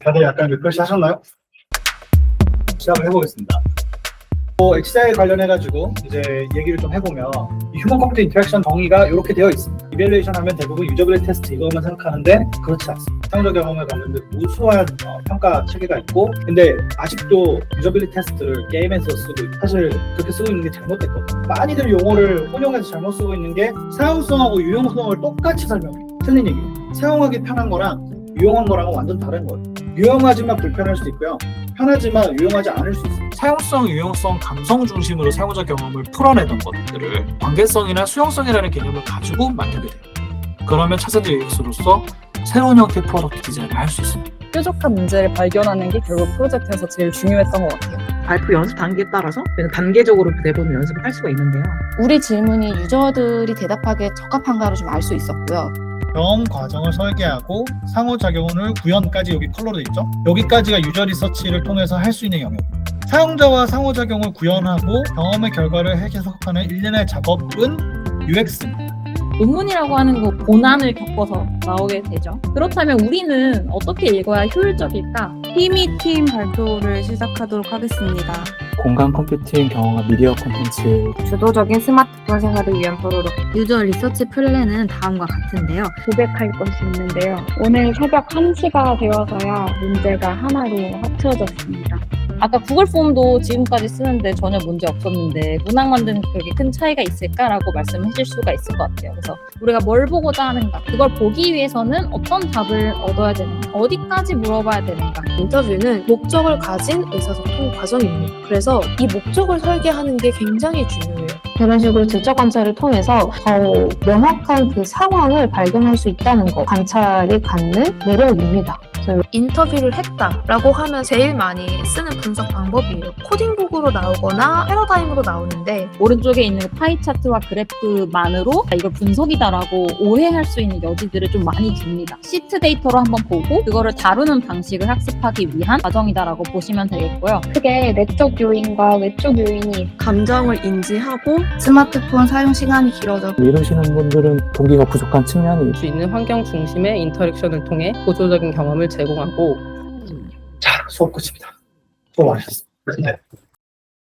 다들 약간 리프레시 하셨나요? 시작을 해보겠습니다. 뭐 HCI 관련해 가지고 이제 얘기를 좀 해보면 이 휴먼 컴퓨터 인터랙션 정의가 이렇게 되어 있습니다. 이벨루에이션 하면 대부분 유저빌리티 테스트 이거만 생각하는데 그렇지 않습니다. 사용자 경험에 관련된 우수한 어, 평가 체계가 있고 근데 아직도 유저빌리티 테스트를 게임에서 쓰고 사실 그렇게 쓰고 있는 게 잘못됐거든요. 많이들 용어를 혼용해서 잘못 쓰고 있는 게 사용성하고 유용성을 똑같이 설명해요. 틀린 얘기예요. 사용하기 편한 거랑 유용한 거랑은 완전 다른 거예요. 유용하지만 불편할 수 있고요. 편하지만 유용하지 않을 수 있어요. 사용성, 유용성, 감성 중심으로 사용자 경험을 풀어내던 것들을 관계성이나 수용성이라는 개념을 가지고 만들게 돼요. 그러면 차세대 UX로서 새로운 형태의 프로덕트 디자인을 할 수 있습니다. 뾰족한 문제를 발견하는 게 결국 프로젝트에서 제일 중요했던 것 같아요. 발표 연습 단계에 따라서 그냥 단계적으로 대부분 연습을 할 수가 있는데요. 우리 질문이 유저들이 대답하기에 적합한가를 좀 알 수 있었고요. 경험 과정을 설계하고 상호작용을 구현까지 여기 컬러로 돼 있죠. 여기까지가 유저 리서치를 통해서 할 수 있는 영역. 사용자와 상호작용을 구현하고 경험의 결과를 해석하는 일련의 작업은 UX입니다. 논문이라고 하는 거 고난을 겪어서 나오게 되죠. 그렇다면 우리는 어떻게 읽어야 효율적일까? 희미 팀 발표를 시작하도록 하겠습니다. 공간 컴퓨팅 경험과 미디어 콘텐츠 주도적인 스마트폰 생활을 위한 프로덕트. 유저 리서치 플랜은 다음과 같은데요. 고백할 것이 있는데요. 오늘 새벽 1시가 되어서야 문제가 하나로 합쳐졌습니다. 아까 구글 폼도 지금까지 쓰는데 전혀 문제 없었는데 문학 만드는 그게 큰 차이가 있을까라고 말씀하실 수가 있을 것 같아요. 그래서 우리가 뭘 보고자 하는가, 그걸 보기 위해서는 어떤 답을 얻어야 되는가, 어디까지 물어봐야 되는가, 인터뷰는 목적을 가진 의사소통 과정입니다. 그래서 이 목적을 설계하는 게 굉장히 중요해요. 이런 식으로 질적 관찰을 통해서 더 명확한 그 상황을 발견할 수 있다는 거 관찰이 갖는 매력입니다. 인터뷰를 했다라고 하면 제일 많이 쓰는 분석 방법이에요. 코딩북으로 나오거나 패러다임으로 나오는데 오른쪽에 있는 그 파이 차트와 그래프만으로 이걸 분석이다라고 오해할 수 있는 여지들을 좀 많이 줍니다. 시트 데이터로 한번 보고 그거를 다루는 방식을 학습하기 위한 과정이다라고 보시면 되겠고요. 크게 내적 요인과 외적 요인이 감정을 인지하고 스마트폰 사용 시간이 길어져 이러시는 분들은 동기가 부족한 측면이 수 있는 환경 중심의 인터랙션을 통해 보조적인 경험을 제공하고 자, 수업 끝입니다. 수고 많으셨습니다. 네.